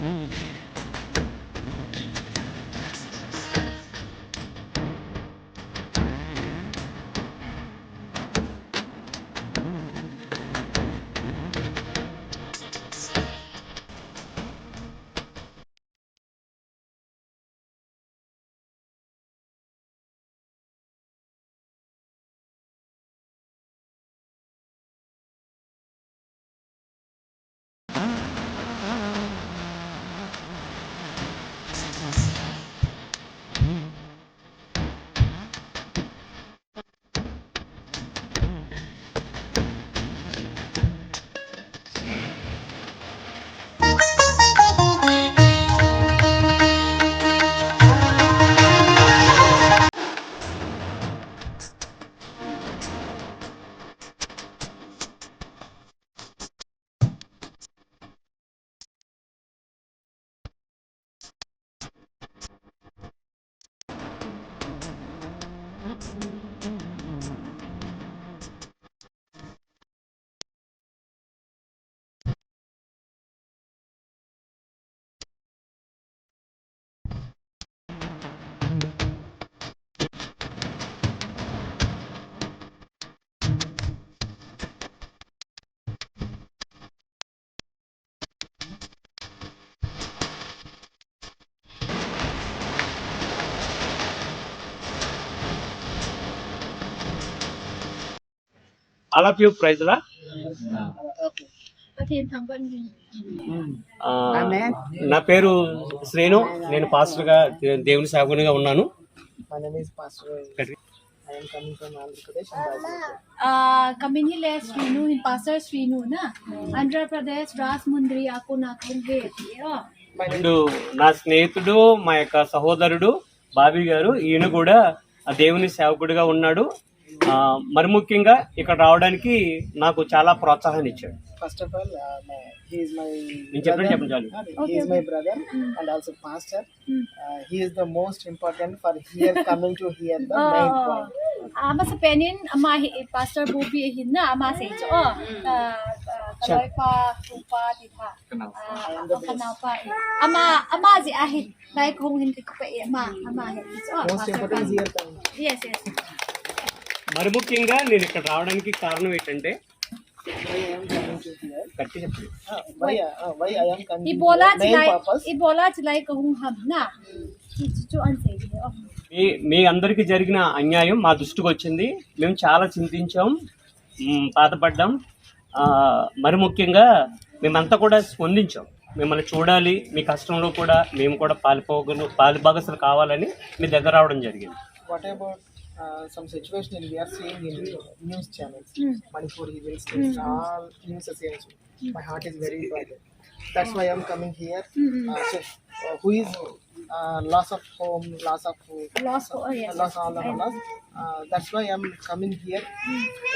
Mm-hmm. All of you praise రా నా పేరు శ్రీను. నేను పాస్టర్గా దేవుని సేవకునిగా ఉన్నాను. నా? స్నేహితుడు మా యొక్క సహోదరుడు బాబీ గారు ఈయన కూడా దేవుని సేవకుడుగా ఉన్నాడు. మరి ముఖ్యంగా ఇక్కడ రావడానికి నాకు చాలా ప్రోత్సాహాన్ని ఇచ్చాడు First of all, uh, my, he is my నేను చెప్పండి brother. చెప్పండి చాలు Uh, he is my brother and also pastor. Uh, he is the most important for here coming to hear the main Oh, point. ama sa penin, ama hi- Pastor Bobby hin na, ama sa ito. Oh, ah, ah, kaloy pa, tupa, tita. Ah, ang kanaw pa. eh. Ama, ama si ahit. Dahil kung hindi ko pa eh, ama, ama hin. Ito, oh, Most Pastor important is Bobby. here coming. Yes, yes. మరి ముఖ్యంగా నేను ఇక్కడ రావడానికి కారణం ఏంటంటే. మీ మీ అందరికి జరిగిన అన్యాయం మా దృష్టికి వచ్చింది. మేము చాలా చింతించాం బాధపడ్డాం. ఆ, మరి ముఖ్యంగా మేమంతా కూడా స్పందించాం. మిమ్మల్ని చూడాలి మీ కష్టంలో కూడా మేము కూడా పాలిపోగలు పాలిభాగస్తులు కావాలని మీ దగ్గర రావడం జరిగింది. Uh, some situation in we are seeing in news channels, Manipur evils, all news associations. My heart is very important. That's why I'm coming here. Uh, so, uh, who is uh, loss of home, loss of food, Lost ko, oh yes. loss all of loss. Uh, that's why I'm coming here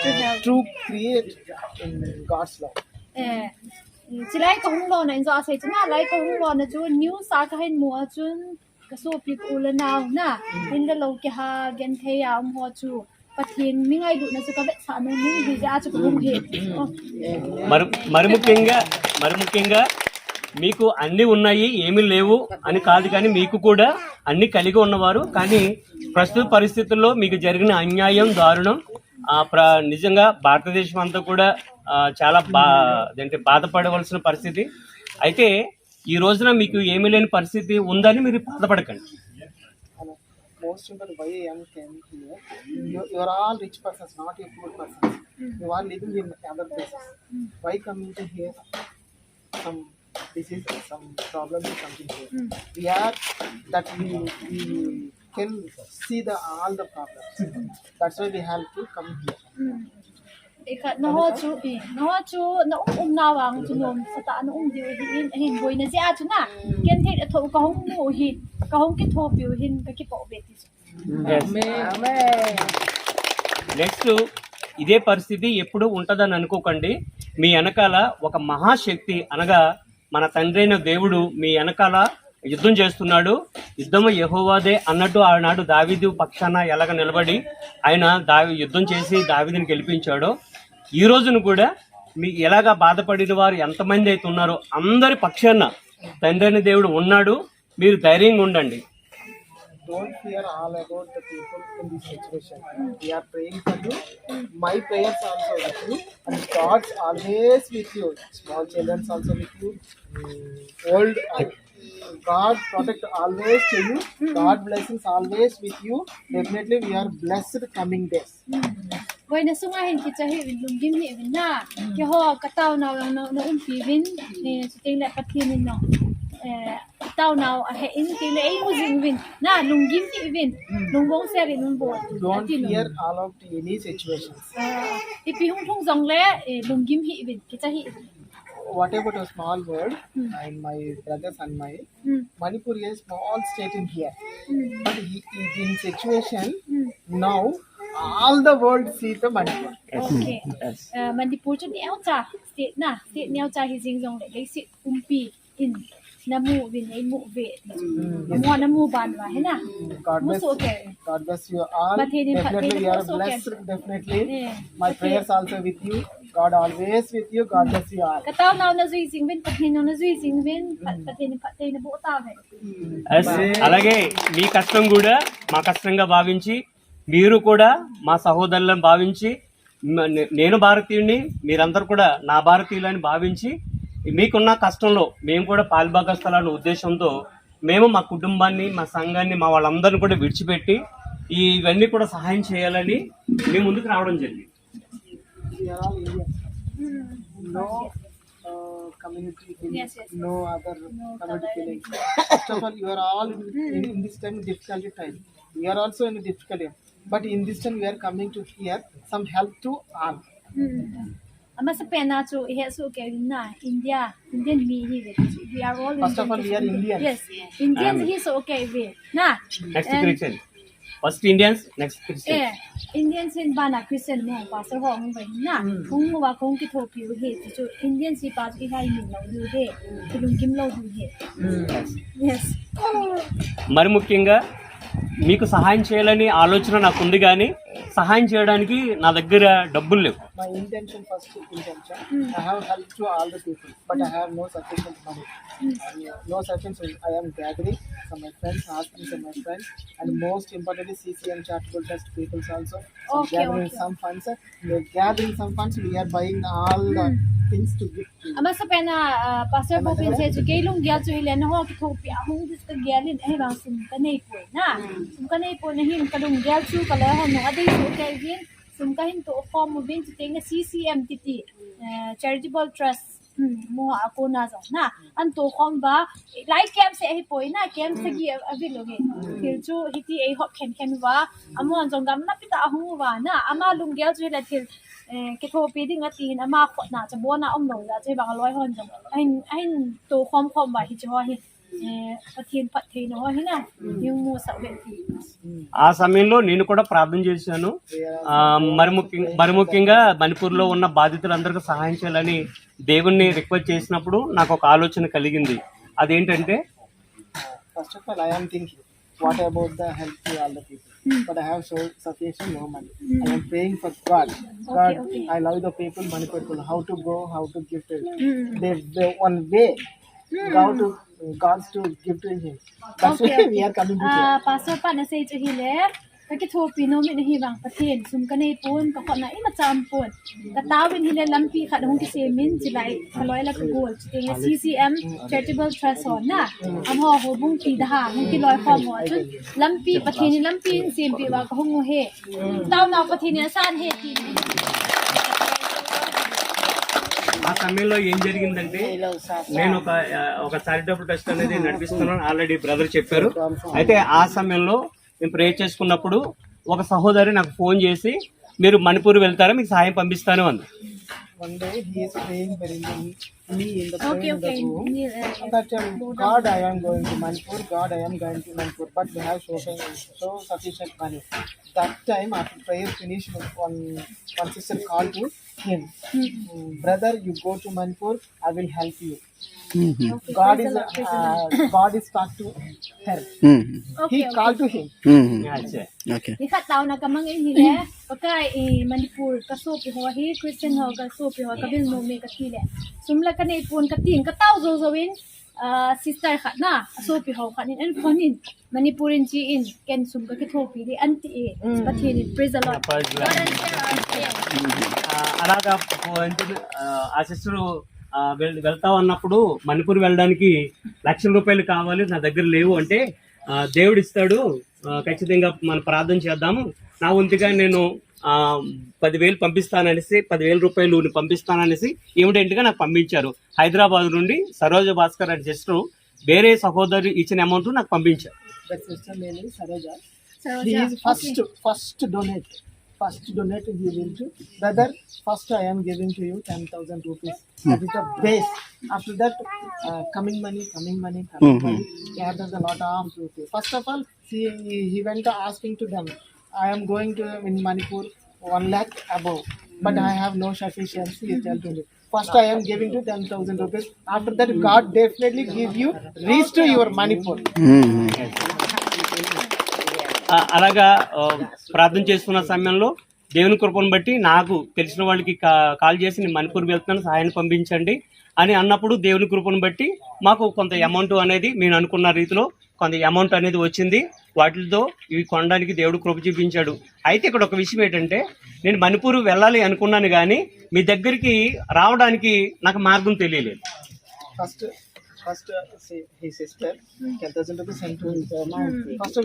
To uh, to create in God's love. Sila ko hung lo na inso asay chuna lai ko hung lo na chu new sa ka hin mo chun ka so pi ula na na in the lo ke ha gen the ya um ho chu pathin mi ngai du na chu ka be sa no bi ja chu he మరి మరి ముఖ్యంగా మరి ముఖ్యంగా మీకు అన్నీ ఉన్నాయి ఏమీ లేవు అని కాదు కానీ మీకు కూడా అన్ని కలిగి ఉన్నవారు కానీ ప్రస్తుత పరిస్థితుల్లో మీకు జరిగిన అన్యాయం దారుణం ఆ ప్ర నిజంగా భారతదేశం అంతా కూడా ఆ, చాలా బా అదేంటి బాధపడవలసిన పరిస్థితి అయితే ఈ రోజున మీకు ఏమీ లేని పరిస్థితి ఉందని మీరు బాధపడకండి why I am coming here. You, you are all rich persons, not a poor persons. You are living in other places. Why coming to here? Some disease, problems is something here. We are that we, we can see the all the problems. That's why we have to come here. Ika na ho chu eh na ho chu na um um na wang chu nom sa ta na um diu hin hin boy na ja chu na gen the tho ka hung mo hi ka hung ki tho pi hin ka ki po be ti chu next ఇదే పరిస్థితి ఎప్పుడు ఉంటుందని అనుకోకండి మీ వెనకాల ఒక మహాశక్తి అనగా మన తండ్రి అయిన దేవుడు మీ వెనకాల యుద్ధం చేస్తున్నాడు యుద్ధము యహోవాదే అన్నట్టు ఆనాడు దావీదు పక్షాన ఎలాగ నిలబడి ఆయన దావి యుద్ధం చేసి దావీదుని గెలిపించాడో ఈ రోజును కూడా మీ ఎలాగ బాధపడిన వారు ఎంతమంది అయితే ఉన్నారో అందరి పక్షాన తండ్రి అనే దేవుడు ఉన్నాడు మీరు ధైర్యంగా ఉండండి Don't fear all about the people in this situation. We are praying for you. My prayers also with you. And God's always with you. Small children's also with you. Mm, Old. uh, God protect always to you. God blessings always with you. Definitely we vậy nên sung ai hình kia chơi hình lùng kim hiệu vin na. Cái họ cái tàu nào nó nó um phi vin. Thì tiếng lại phát thiên nên nó eh, tàu nào à hệ in tiếng lại mu zin vin. Na lung kim hiệu vin. Hmm. Lung bông xe vin lung bột don't fear all of the any situations. Eh, Thì pi hung thung dòng lẽ eh, lung kim hiệu vin. Kia chơi hiệu whatever a small world mm. and my brothers and my mm. Manipur is small state in here. Mm. But he, in situation mm. now all the world see the Manipur. Okay. Eh Manipur chu neo cha state na state neo cha hi jing jong le le si um pi in namu win ai mu ve. Mo namu ban wa he na. God Mu bless, so okay. God bless you all. But he didn't- Definitely he we are didn't also blessed. Definitely. Yeah. My Okay. prayers also with you. God always with you. God bless you all. Ka tao nao na zui jing win pathin nao na zui jing win pat pathin pathin na bo tao hai. Yes. అలాగే మీ కష్టం కూడా మా కష్టంగా భావించి మీరు కూడా మా సహోదరులను భావించి నేను భారతీయుడిని మీరందరూ కూడా నా భారతీయులని భావించి మీకున్న కష్టంలో మేము కూడా పాల్భాగస్థలని ఉద్దేశంతో మేము మా కుటుంబాన్ని మా సంఘాన్ని మా వాళ్ళందరిని కూడా విడిచిపెట్టి ఇవన్నీ కూడా సహాయం చేయాలని మేము ముందుకు రావడం జరిగింది. You are all in But in this time, we are coming to here some help to all. Ama sa pena chu he su ke na India Indian me hi ve. We are all First of all, we are Indians. Yes. Indians he so okay ve. Na. Next And- Christian first Indians next Christian Eh, Indian sin bana Christian mo pastor ho mo ve na. Kung mo wa kung ki tho pi he chu Indian si pa ki hai min lo du he. Kilung kim lo du he. Yes. మరి ముఖ్యంగా మీకు సహాయం చేయాలని ఆలోచన నాకు ఉంది కానీ సహాయం చేయడానికి నా దగ్గర డబ్బులు లేవు. My intention first intention I have help to all the people but I have no sufficient money no sufficient I am gathering some my friends asking to my friends and most important CCM chart test peoples also so gathering some funds we are all the Ama sa pena uh, pastor po pinse ju kay lung gyal su hilen ho ki kopi ahong dis ka gyalin eh bang sim kanay eh, po na. Sim kanay po nahin kalung gyal su kala ho no aday su kay gin sim kahin to ko mo bin tinga CCM titi eh, charitable trust. mo ako na zo na an to khom ba lai kem se hi po na kem se gi avi lo ge til chu hiti ai hop khen khen wa amo an jong gam na pita ahung wa na ama lung gyal chu la til เออกิโทปีดิ้งอะตีนอามาขวดหนาจะบัวห ఆ సమయంలో నేను కూడా ప్రార్థన చేశాను. మరి ముఖ్యంగా మరి ముఖ్యంగా మణిపూర్లో ఉన్న బాధితులందరికీ సహాయం చేయాలని దేవుణ్ణి రిక్వెస్ట్ చేసినప్పుడు నాకు ఒక ఆలోచన కలిగింది. అదేంటంటే first of all I'm thinking what about the help to all the people but I have so sufficient no money I am praying for God God I love the people money people how to go how to gift they one way how to one way, how to God's to give to Him. That's Okay, why we are coming to อ่า here. ปาสปานะเซจะฮิเลตะกิโทปีโนมินฮิบังปะเทียนซุมกันในปูนก็ขอนะอีมาจามปูนกะตาวินฮิเลลัมปีขัดหงกิเซมินจิไลขลอยละกะโกลจิเตง CCM Charitable Trust หอนน่ะอำหอโหบุงปีดาหาหงกิลอยคอมหัว ఆ సమయంలో ఏం జరిగిందంటే నేను ఒక ఒక charitable trust అనేది నడిపిస్తున్నాను. Already brother చెప్పారు. అయితే ఆ సమయంలో మేము ప్రే చేసుకున్నప్పుడు ఒక సహోదరి నాకు ఫోన్ చేసి మీరు మణిపూర్ వెళ్తారా? మీకు సహాయం పంపిస్తాను అంది. Manipur finish call to him, brother, you go to Manipur, I will help you. Mm-hmm. God is uh, God is talk to her. Mm-hmm. He called to him. Mm-hmm. Okay. he khat tao na kamang in hile, pakai i Manipur ka so pi ho he Christian ho ka so pi ho ka bil mo me ka hile. Sumla ka ne pun ka tin ka tau zo zo win sister khat na so pi ho khat in an phonin manipurin ji in ken sum ka ki tho pi di anti e pathin in praise the lord and అలాగా ఓ ఏంటి, ఆ, ఆ sister వెళ్తా ఉన్నప్పుడు మణిపూర్ వెళ్ళడానికి లక్షల రూపాయలు కావాలి నా దగ్గర లేవు అంటే దేవుడు ఇస్తాడు ఖచ్చితంగా మనం ప్రార్థన చేద్దాము నా వంతుగా నేను ఆ పదివేలు పంపిస్తాననేసి పదివేల రూపాయలు పంపిస్తాననేసి ఇమిడియట్గా నాకు పంపించారు. హైదరాబాద్ నుండి సరోజ భాస్కర్ అని సిస్టర్ వేరే సహోదరు ఇచ్చిన అమౌంట్ నాకు పంపించారు. First first donate giving to brother first I'm giving to you ten thousand rupees that base after that coming money coming money coming money first of all he went asking to them gathers a lot of rupees. First of all, he he went asking to them. I am going to in Manipur one lakh above, but I have no sufficiency. He tell to me. First, I am giving to ten thousand rupees. After that, God definitely give you reach to your Manipur. ఆ, అలాగా ఆ, ప్రార్థన చేసుకున్న సమయంలో దేవుని కృపను బట్టి నాకు తెలిసిన వాళ్ళకి కా- కాల్ చేసి నేను మణిపూర్ వెళ్తున్నాను సహాయాన్ని పంపించండి అని అన్నప్పుడు దేవుని కృపను బట్టి మాకు కొంత అమౌంట్ అనేది మేము అనుకున్న రీతిలో కొంత అమౌంట్ అనేది వచ్చింది. వాటితో ఇవి కొనడానికి దేవుడు కృప చూపించాడు. అయితే ఇక్కడ ఒక విషయం ఏంటంటే నేను మణిపూర్ వెళ్ళాలి అనుకున్నాను కానీ మీ దగ్గరికి రావడానికి నాకు మార్గం తెలియలేదు. First first he sister ten thousand rupees first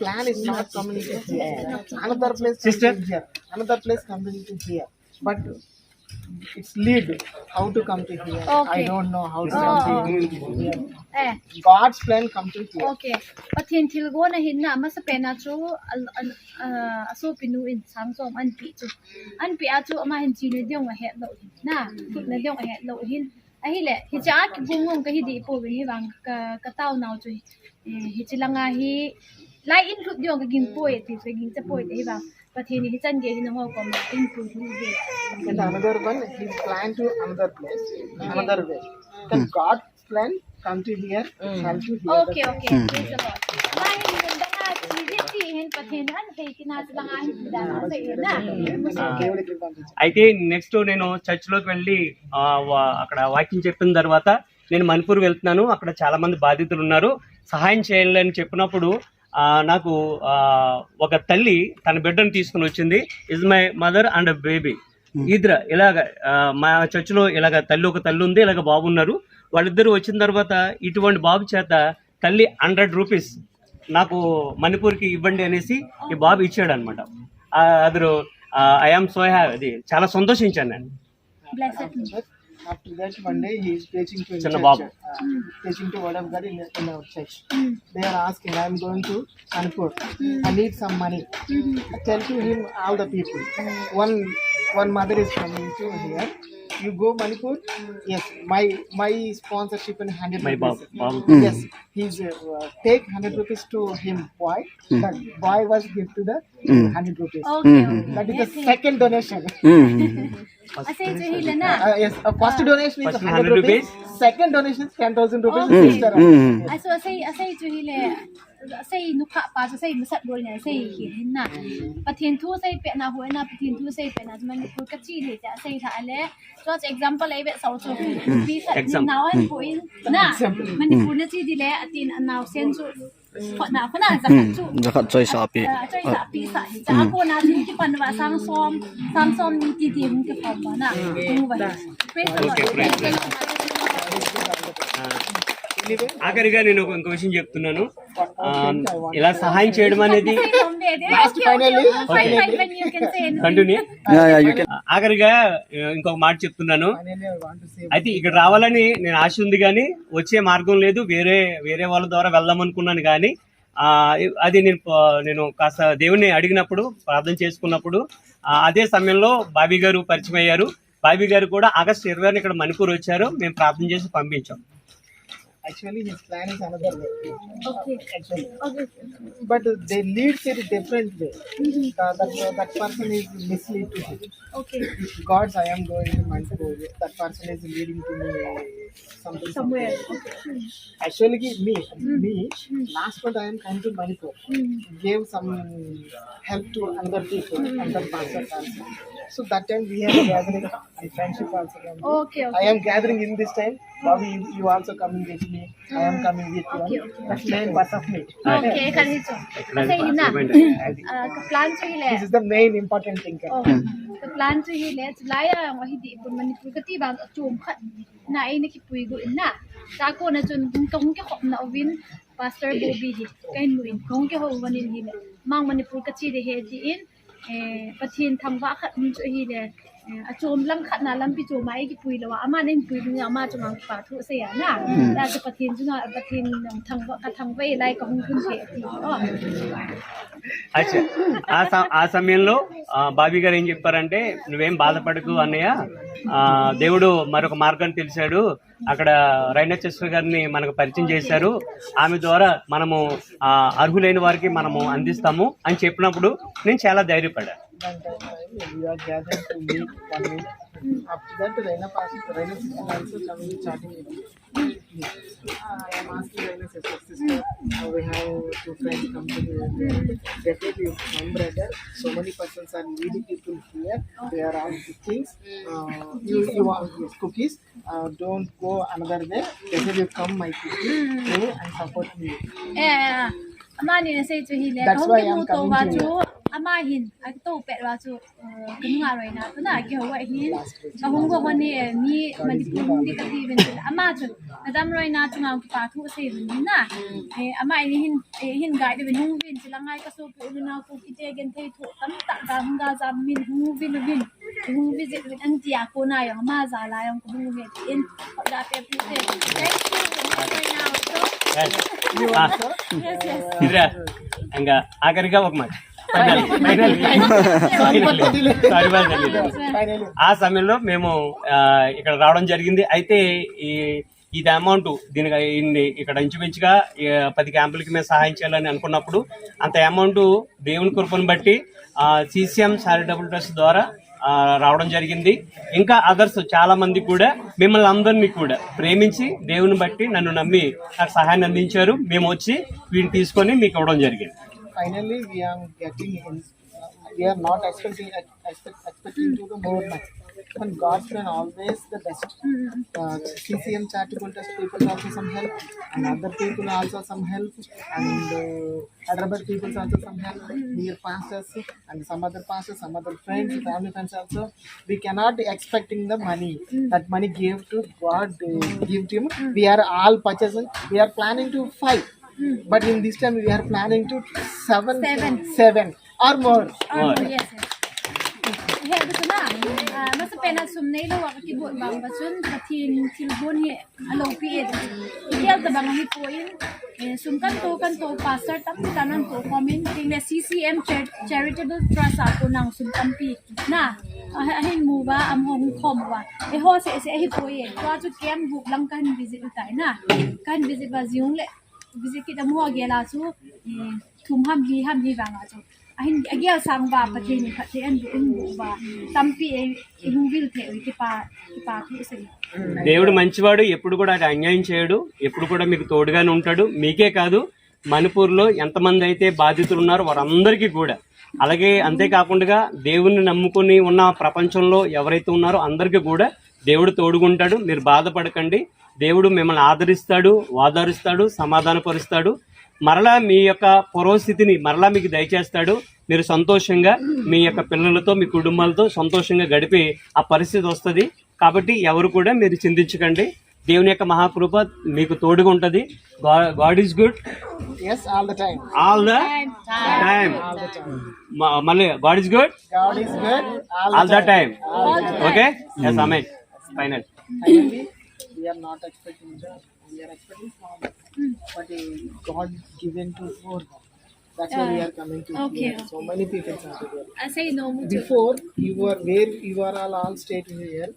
plan is not communicate another place sister another place communicate but it's lead how to come to here i Okay. don't know how to come to here eh god's plan come to here Okay. Pathin thil go na hin na mas pe na chu al al aso pinu in sang som an pi chu. An pi a chu ama hin chi ne diong ma het lo hin. Na, put na diong het lo hin. A hi le hi cha ki bung ngom ka hi di po hi bang ka ka tao nau chu. Eh hi chi langa hi e e and another one he plan to another place another way then god's plan come to here come to here Okay, okay. Praise the Lord. Nga sa na e అయితే next నేను చర్చ్లోకి వెళ్ళి అక్కడ వాక్యం చెప్పిన తర్వాత నేను మణిపూర్ వెళ్తున్నాను అక్కడ చాలా మంది బాధితులు ఉన్నారు సహాయం చేయాలి అని చెప్పినప్పుడు నాకు ఒక తల్లి తన బిడ్డను తీసుకుని వచ్చింది. Is my mother and baby ఇద్దరు ఇలాగ మా చర్చిలో ఇలాగ తల్లి ఒక తల్లి ఉంది ఇలాగ బాబు ఉన్నారు. వాళ్ళిద్దరూ వచ్చిన తర్వాత ఇటువంటి బాబు చేత తల్లి హండ్రెడ్ రూపీస్ నాకు మణిపూర్కి ఇవ్వండి అనేసి ఈ బాబు ఇచ్చాడు అనమాట అదరు ఐ ఆమ్ సో అది చాలా సంతోషించాను నేను. After that, one day he is preaching to in church, Babu. uh, preaching to word of God in, in our church. They are asking, I am going to Kanpur. I need some money. I tell to him all the people. One one mother is coming to here. You go Manipur? Yes. My my sponsorship and hundred My rupees. Babu. Babu. Yes. Hmm. He's uh, take hundred rupees to him. Why? Hmm. That boy was give to the hmm. hundred rupees. Okay, okay. That is the second donation. Asay chu hila na. Uh, yes, uh, first donation is First 100 100 rupees. Second donation is 10,000 rupees. Okay. จะใส่นุขะปาจะใส่มาสัตว์ด้วยเนี่ยใส่เห็นน่ะปะเทียนทูใส่เป็ดนะหัวน่ะปะเทียนทูใส่เป็ดนะมันพูดกะจีเลยจะใส่ถ่ายแล้วก็จะ example ไอ้แบบสาวจูมีสัตว์มีนาวให้พูดน่ะมันพูดนะจีดีแล้วอตินอันนาวเส้นจูขนาดขนาดจะขัดจุจะขัดใจสาปีใจสาปีสายจ้ากูนะที่ที่ปันว่าสร้างซ้อมสร้างซ้อมนี่ดีๆมันจะพอมาน่ะรู้ไหมเฟรชเลย ఆఖరిగా నేను ఒక ఇంకో విషయం చెప్తున్నాను. ఇలా సహాయం చేయడం అనేది కంటిన్యూ. ఆఖరిగా ఇంకొక మాట చెప్తున్నాను. అయితే ఇక్కడ రావాలని నేను ఆశ ఉంది కానీ వచ్చే మార్గం లేదు. వేరే వేరే వాళ్ళ ద్వారా వెళ్దాం అనుకున్నాను కానీ ఆ, అది నేను నేను కాస్త దేవుని అడిగినప్పుడు ప్రార్థన చేసుకున్నప్పుడు అదే సమయంలో బాబీ గారు పరిచయం అయ్యారు. బాబీ గారు కూడా ఆగస్టు ఇరవై ఇక్కడ మణిపూర్ వచ్చారు. మేము ప్రార్థన చేసి పంపించాం. Actually his plan is another way. Okay. Actually. Okay. But they lead it different way. Mm-hmm. Uh, that, uh, that person is mislead to him. Okay. Gods, I am going to Manipur. That person is leading to me something. Somewhere. something. Mm-hmm. Actually, me, me, mm-hmm. last month I am come to Manipur. Gave some help to other people, other person also. So that time we have a gathering friendship also. Okay. I am gathering in this time. Bobby, you, you also coming with me. I am coming with you. Okay, okay. That's main bus of me. Okay, kan hito. Kasi yun na. Ah, ka-plan to hile. This is the main important thing. Oh, ka-plan to hile. Tulaya ang wahidi ipon manipul kati ba chum khat na ay nakipuy go na. Sa ako na chun kung ki khop na ovin Pastor Bobby hi. Kain luin kung ki ho wanin hile. Mang manipul kati de he in eh pathin thangwa khat min chu hile. A chom lam khat na lam pi chu mai ki pui lawa ama nen pui ni ama chu ngang pa thu se ya na la จะ pathin chu na pathin thang wa ka thang wei lai ka hung kun se ti oh అచ్చా ఆ సమయంలో బాబీ గారు ఏం చెప్పారంటే నువ్వేం బాధపడకు అన్నయ్య ఆ, దేవుడు మరొక మార్గం తెలిసాడు అక్కడ రైనచేశ్వర గారిని మనకు పరిచయం చేశారు ఆమె ద్వారా మనము అర్హులైన వారికి మనము అందిస్తాము అని చెప్పినప్పుడు నేను చాలా ధైర్యపడ్డాను అప్డేట్ అయినా పాస్ అయినా six months Tamil starting I am asking Raina sister, Now we have two friends come to definitely one brother. So many persons are needy people here. They are all things. Uh, you you want yes, cookies? Uh, don't go another way. Definitely come my cookie. Go and support me. Yeah. That's why I am coming to you. ama hin a to pe wa chu kun nga roi na tuna ki ho wa hin ka hong go ni ni manipur hung di ka ti ben ti ama chu adam roi na chu nga pa thu se ben na e ama ni hin e hin ga de ben hung bin ti la ngai ka so pu na ku ki te gen te thu tam ta ga hung ga za min hung bin bin hung bin zit bin an ti a ko na yo ma za la yo ko hung bin in. Da pe pu te thank you right now so yes. Yes yes. Indra, hanga agarika hoಗ್ಮಾಡಿ ఆ సమయంలో మేము ఇక్కడ రావడం జరిగింది అయితే ఈ ఇది అమౌంట్ దీనికి ఇన్ని ఇక్కడ ఇంచుమించుగా పది క్యాంపులకి మేము సహాయం చేయాలని అనుకున్నప్పుడు అంత అమౌంట్ దేవుని కృపను బట్టి సిసిఎం చారిటబుల్ ట్రస్ట్ ద్వారా రావడం జరిగింది ఇంకా అదర్స్ చాలా మంది కూడా మిమ్మల్ని అందరినీ కూడా ప్రేమించి దేవుని బట్టి నన్ను నమ్మి నాకు సహాయాన్ని అందించారు మేము వచ్చి వీటిని తీసుకొని మీకు ఇవ్వడం జరిగింది finally we are getting in, we are not expecting expect, expecting to do more much but god's plan always the best. Uh, charitable people also some help and other people also some help and uh, people also some help near pastors and some other pastors some other friends family friends also. We cannot be expecting the money. That money gave to god uh, give to him. We are all purchasing. We are planning to five but in this time we are planning to seven, Seven. seven or more. Oh, yes, yes. He gusto na. Ah, mas pena sum nei lo wa ki bon bang ba chun pathin til bon he alo pi e. Iel ta bang hi po in. Eh, kan to kan to pastor tam ti tanan to comment ting na CCM Char- Charitable Trust ako nang sum tam pi. Na, ah, ahin mo ba am hong khom wa. E ho se se hi po e. Wa chu kem buk lang kan visit utai na. Kan visit ba ziung le. Visit kita mo agela chu eh, thum ham hi ham hi wanga chu. ahin agya sang ba pathe ni khathe an bu bu ba. Tampi e eh, hung eh, the ki pa ki pa thu se. దేవుడు మంచివాడు ఎప్పుడు కూడా అన్యాయం చేయడు ఎప్పుడు కూడా మీకు తోడుగానే ఉంటాడు. మీకే కాదు మణిపూర్లో ఎంతమంది అయితే బాధితులు ఉన్నారో వారందరికీ కూడా. అలాగే అంతేకాకుండా దేవుణ్ణి నమ్ముకుని ఉన్న ప్రపంచంలో ఎవరైతే ఉన్నారో అందరికీ కూడా దేవుడు తోడుగుంటాడు. మీరు బాధపడకండి. దేవుడు మిమ్మల్ని ఆదరిస్తాడు వాదారుస్తాడు సమాధానపరుస్తాడు. మరలా మీ యొక్క పూర్వస్థితిని మరలా మీకు దయచేస్తాడు. మీరు సంతోషంగా మీ యొక్క పిల్లలతో మీ కుటుంబాలతో సంతోషంగా గడిపే ఆ పరిస్థితి వస్తుంది. కాబట్టి ఎవరు కూడా మీరు చింతించకండి. దేవుని యొక్క మహాకృప మీకు తోడుగా ఉంటుంది. God is good. Yes, all the time. All the time All the time. మళ్ళీ God is good. All the time All the time. Okay yes final we are not expecting the, we are expecting small, but uh, God given to more. That's why we are coming to Okay, here. So many people are here. i say no Before you were where you are all all stayed here.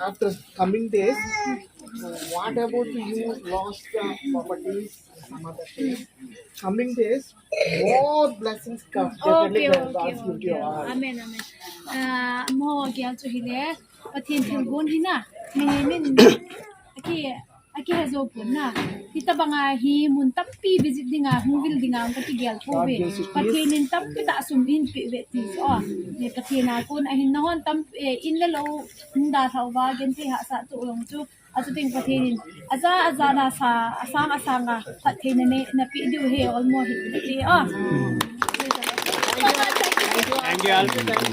After coming days, uh, what about you lost the properties and some other things? Coming days, more blessings come. okay Definitely okay God give to you okay amen amen ah mo agya chu hile pathin til gon hina me ki aki hazo na kita banga hi mun tampi visit dinga hung vil dinga ang katigel ko be patinin tampi ta sumin pi be ti o ah. ne patina kon ahin na hon tam eh, in la lo nda thau ba gen ha sa tu long chu ato patinin aza aza na sa asang asanga ah, patina ne na pi he all mo hi ti o ah. Thank you all.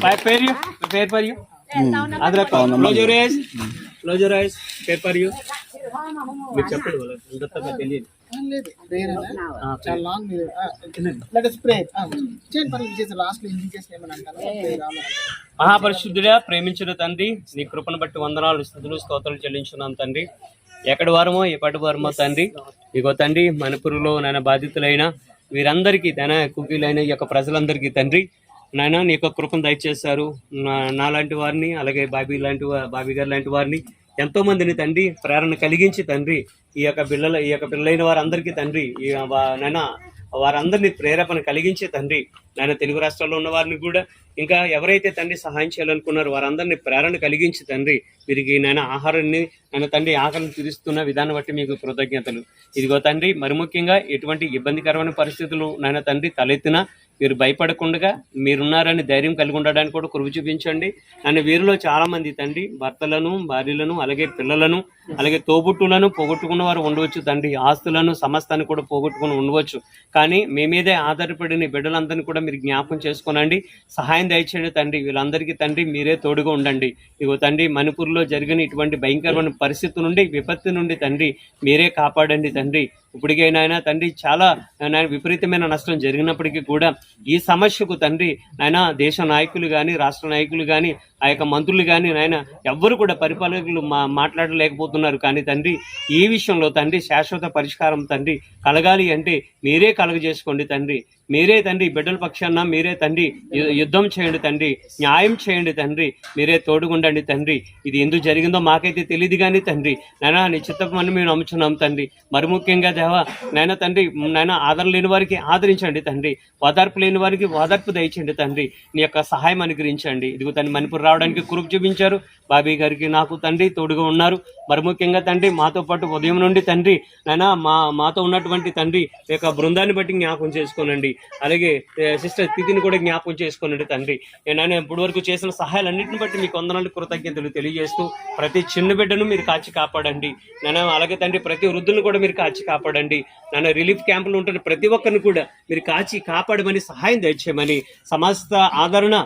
Bye for you. Prepare for you. Eh, mm. Adra, close your eyes. Mm. Close your eyes. Prepare for you. చాలా long let Ah, చేయండి పర్లేదు చేసి లాస్ట్లో indication ఏమని అంటారు. మహాపరిశుద్ధుడా ప్రేమించిన తండ్రి నీ కృపను బట్టి వందనాలు స్థుతులు స్తోత్రాలు చెల్లించున్నాం తండ్రి. ఎక్కడి వారమో ఎప్పటి వారమో తండ్రి. ఇగో తండ్రి మణిపూర్లో నాయన బాధితులైన వీరందరికీ తన కుకీలైన ఈ యొక్క ప్రజలందరికీ తండ్రి. నాయన నీ యొక్క కృపను దయచేశారు. నా- నాలాంటి వారిని అలాగే బాబీ లాంటి బాబీ గారు లాంటి వారిని ఎంతో మందిని తండ్రి ప్రేరణ కలిగించి తండ్రి ఈ యొక్క పిల్లల ఈ యొక్క పిల్లలైన వారందరికీ తండ్రి ఈ వా- వారందరినీ ప్రేరేపణ కలిగించి తండ్రి నాయన తెలుగు రాష్ట్రాల్లో ఉన్న వారిని కూడా ఇంకా ఎవరైతే తండ్రి సహాయం చేయాలనుకున్నారో వారందరినీ ప్రేరణ కలిగించి తండ్రి వీరికి నాయన ఆహారాన్ని నాయన తండ్రి ఆకలిని తీరుస్తున్న విధానం బట్టి మీకు కృతజ్ఞతలు. ఇదిగో తండ్రి మరి ముఖ్యంగా ఎటువంటి ఇబ్బందికరమైన పరిస్థితులు నాయన తండ్రి తలెత్తినా మీరు భయపడకుండా మీరున్నారని ధైర్యం కలిగి ఉండడానికి కూడా కృప చూపించండి. నన్ను వీరిలో చాలామంది తండ్రి భర్తలను భార్యలను అలాగే పిల్లలను అలాగే తోబుట్టులను పోగొట్టుకున్న వారు ఉండవచ్చు తండ్రి. ఆస్తులను సమస్తాన్ని కూడా పోగొట్టుకుని ఉండవచ్చు. కానీ మీ మీదే ఆధారపడిన బిడ్డలందరినీ కూడా మీరు జ్ఞాపకం చేసుకోనండి. సహాయం దయచేయండి తండ్రి. వీళ్ళందరికీ తండ్రి మీరే తోడుగా ఉండండి. ఇగో తండ్రి మణిపూర్లో జరిగిన ఇటువంటి భయంకరమైన పరిస్థితి నుండి విపత్తు నుండి తండ్రి మీరే కాపాడండి తండ్రి. ఇప్పటికైనా తండ్రి చాలా నాయన విపరీతమైన నష్టం జరిగినప్పటికీ కూడా ఈ సమస్యకు తండ్రి నాయన దేశ నాయకులు కానీ రాష్ట్ర నాయకులు కానీ ఆ యొక్క మంత్రులు కానీ నాయన ఎవ్వరు కూడా పరిపాలకులు మా మాట్లాడలేకపోతున్నారు. కానీ తండ్రి ఈ విషయంలో తండ్రి శాశ్వత పరిష్కారం తండ్రి కలగాలి అంటే మీరే కలగజేసుకోండి తండ్రి. మీరే తండ్రి బిడ్డల పక్షాన మీరే తండ్రి యుద్ధం చేయండి తండ్రి న్యాయం చేయండి తండ్రి మీరే తోడుగుండండి తండ్రి. ఇది ఎందుకు జరిగిందో మాకైతే తెలియదు కానీ తండ్రి నాయన నీ మేము నమ్ముచున్నాం తండ్రి. మరి ముఖ్యంగా దేవా నాయన తండ్రి నాయన ఆదరణ లేని వారికి ఆదరించండి తండ్రి. ఓదార్పు లేని వారికి ఓదార్పు దయచండి తండ్రి. నీ యొక్క సహాయం అనుగ్రహించండి. ఇదిగో తండ్రి మణిపూర్ రావడానికి కురుపు చూపించారు. బాబీ గారికి నాకు తండ్రి తోడుగా ఉన్నారు. మరి ముఖ్యంగా తండ్రి మాతో పాటు ఉదయం నుండి తండ్రి నాయన మా మాతో ఉన్నటువంటి తండ్రి యొక్క బృందాన్ని బట్టి జ్ఞాపకం చేసుకోనండి. అలాగే సిస్టర్ స్థితిని కూడా జ్ఞాపకం చేసుకోనండి తండ్రి. నేను ఇప్పుడు ఇప్పటి వరకు చేసిన సహాయాలన్నింటిని బట్టి మీకు వందనాలు కృతజ్ఞతలు తెలియజేస్తూ ప్రతి చిన్న బిడ్డను మీరు కాచి కాపాడండి. నేను అలాగే తండ్రి ప్రతి వృద్ధులను కూడా మీరు కాచి కాపాడండి. నాన్న రిలీఫ్ క్యాంపులు ఉంటున్న ప్రతి ఒక్కరిని కూడా మీరు కాచి కాపాడమని సహాయం దయచేయమని సమస్త ఆదరణ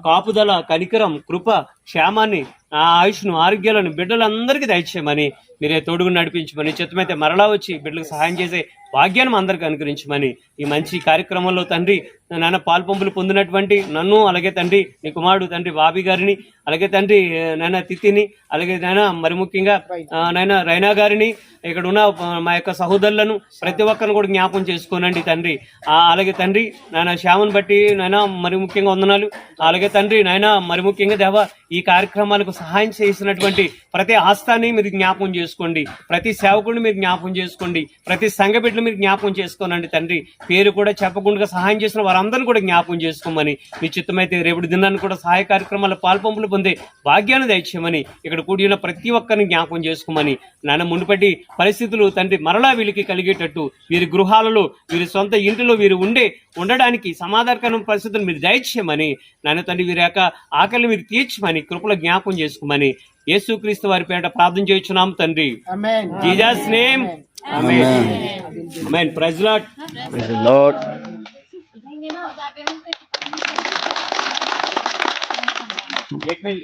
కాపుదల కనికరం కృప క్షేమాన్ని ఆ ఆయుష్ను ఆరోగ్యాలను బిడ్డలందరికీ దయచేయమని మీరే తోడుగు నడిపించమని చిత్తమైతే మరలా వచ్చి బిడ్డలకు సహాయం చేసే భాగ్యాన్ని అందరికి అనుగ్రహించమని ఈ మంచి కార్యక్రమంలో తండ్రి నాన్న పాల్పంపులు పొందినటువంటి నన్ను అలాగే తండ్రి నీ కుమారుడు తండ్రి బాబీ గారిని అలాగే తండ్రి నాయన తితిని అలాగే నాయన మరి ముఖ్యంగా నాయన రైనా గారిని ఇక్కడ ఉన్న మా యొక్క సహోదరులను ప్రతి ఒక్కరిని కూడా జ్ఞాపం చేసుకోనండి తండ్రి. అలాగే తండ్రి నాయన శ్యామను బట్టి నాయన మరి ముఖ్యంగా వందనాలు. అలాగే తండ్రి నాయన మరి ముఖ్యంగా దేవ ఈ కార్యక్రమాలకు సహాయం చేసినటువంటి ప్రతి ఆస్థాన్ని మీరు జ్ఞాపకం చేసుకోండి. ప్రతి సేవకుడిని మీరు జ్ఞాపకం చేసుకోండి. ప్రతి సంఘ బిడ్డలు మీరు జ్ఞాపకం చేసుకోనండి తండ్రి. పేరు కూడా చెప్పకుండా సహాయం చేసిన వారందరిని కూడా జ్ఞాపకం చేసుకోమని మీ చిత్తమైతే రేపటి దినాన్ని కూడా సహాయ కార్యక్రమాల పాల్పంపులు పొందే భాగ్యాన్ని దయచేయమని ఇక్కడ కూడి ఉన్న ప్రతి ఒక్కరిని జ్ఞాపకం చేసుకోమని నాన్న మునుపటి పరిస్థితులు తండ్రి మరలా వీళ్ళకి కలిగేటట్టు వీరి గృహాలలో వీరి సొంత ఇంటిలో వీరు ఉండే ఉండడానికి సమాధానకరమైన పరిస్థితులు మీరు దయచేయమని నాన్న తండ్రి వీరి యొక్క ఆకలి మీరు తీర్చమని కృపలో జ్ఞాపకం చేసుకోమని యేసుక్రీస్తు వారి పేట ప్రార్థన చేయించున్నాం తండ్రి Amen. Jesus name amen praise Lord Praise the Lord. एक मिनट